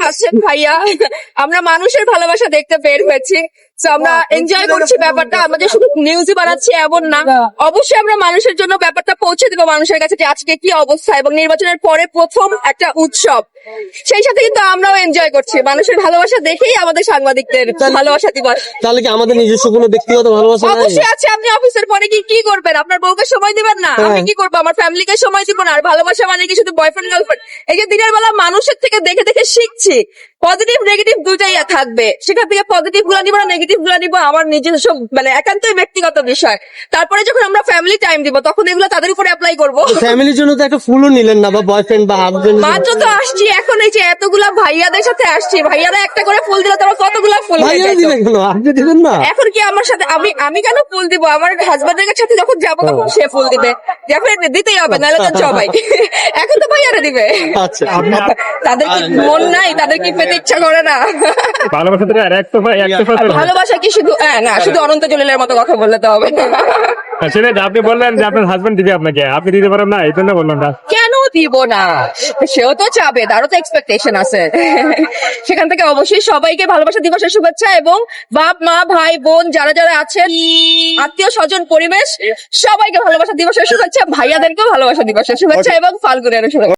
আছেন ভাইয়া। আমরা মানুষের ভালোবাসা দেখতে বের হয়েছি। আমরা এনজয় করছি ব্যাপারটা। আমাদের শুধু নিউজই বানাচ্ছি এমন না। অবশ্যই আমরা মানুষের জন্য ব্যাপারটা পৌঁছে দেবো মানুষের কাছে যে আজকে কি অবস্থা এবং নির্বাচনের পরে প্রথম একটা উৎসব। সেই সাথে কিন্তু আমরাও এনজয় করছি। মানুষের ভালোবাসা দেখেই আমাদের সাংবাদিকদের ভালোবাসা দিবস। তাহলে কি আমাদের নিজস্ব কোনো ব্যক্তিগত ভালোবাসা অবশ্যই আছে আপনি অফিসের পরে কি কি করবেন? আপনার বউকে সময় দিবেন না? আমি হ্যাঁ। কি করব? আমার ফ্যামিলিকে সময় দিব না? আর ভালোবাসা মানে কি শুধু বয়ফ্রেন্ড গার্লফ্রেন্ড এই যে দিনের বেলা মানুষের থেকে দেখে দেখে শিখছি পজিটিভ নেগেটিভ দুটাই থাকবে। সেখান থেকে পজিটিভগুলা নিবো না নেগেটিভ গুলা নিবো আমার নিজস্ব মানে একান্তই ব্যক্তিগত বিষয়। তারপরে যখন আমরা ফ্যামিলি টাইম দিব তখন এগুলো তাদের উপরে অ্যাপ্লাই করব। ফ্যামিলির জন্য তো একটা ফুলও নিলেন না বা বয়ফ্রেন্ড বা হাজবেন্ড মাত্র তো আসছি এখন এই যে এতগুলা ভাইয়াদের সাথে আসছি ভাইয়ারা একটা করে ফুল দিলে তোমার কতগুলা ফুল ভাইয়া যেত। কেন? আপনি দিলেন না। এখন কি আমার সাথে আমি আমি কেন ফুল দিব? আমার হাজবেন্ডের সাথে যখন যাব তখন সে ফুল দিবে। ডেফিনেটলি দিতেই হবে নাহলে তো জবাই এখন তো ভাইয়ারা দিবে। আচ্ছা তাদের কি মন নাই? তাদের কি পেতে ইচ্ছা করে না? ভালোবাসা তো আর একটা ভাই একটা কথা ভালোবাসা কি শুধু হ্যাঁ, না শুধু অনন্ত জলিলের মতো কথা বললে তো হবে। সেটাই তো আপনি বললেন যে আপনার হাজবেন্ড দিবে আপনাকে। আপনি দিতে পারেন না এই জন্য বললাম না। কেন দিব না? সেও তো চাবে তারও তো এক্সপেকটেশন আছে। সেখান থেকে অবশ্যই সবাইকে ভালোবাসা দিবসের শুভেচ্ছা এবং বাপ মা ভাই বোন যারা যারা আছেন আত্মীয় স্বজন পরিবেশ সবাইকে ভালোবাসা দিবসের শুভেচ্ছা ভাইয়াদেরকেও ভালোবাসা দিবসের শুভেচ্ছা এবং ফাল্গুনের শুভেচ্ছা।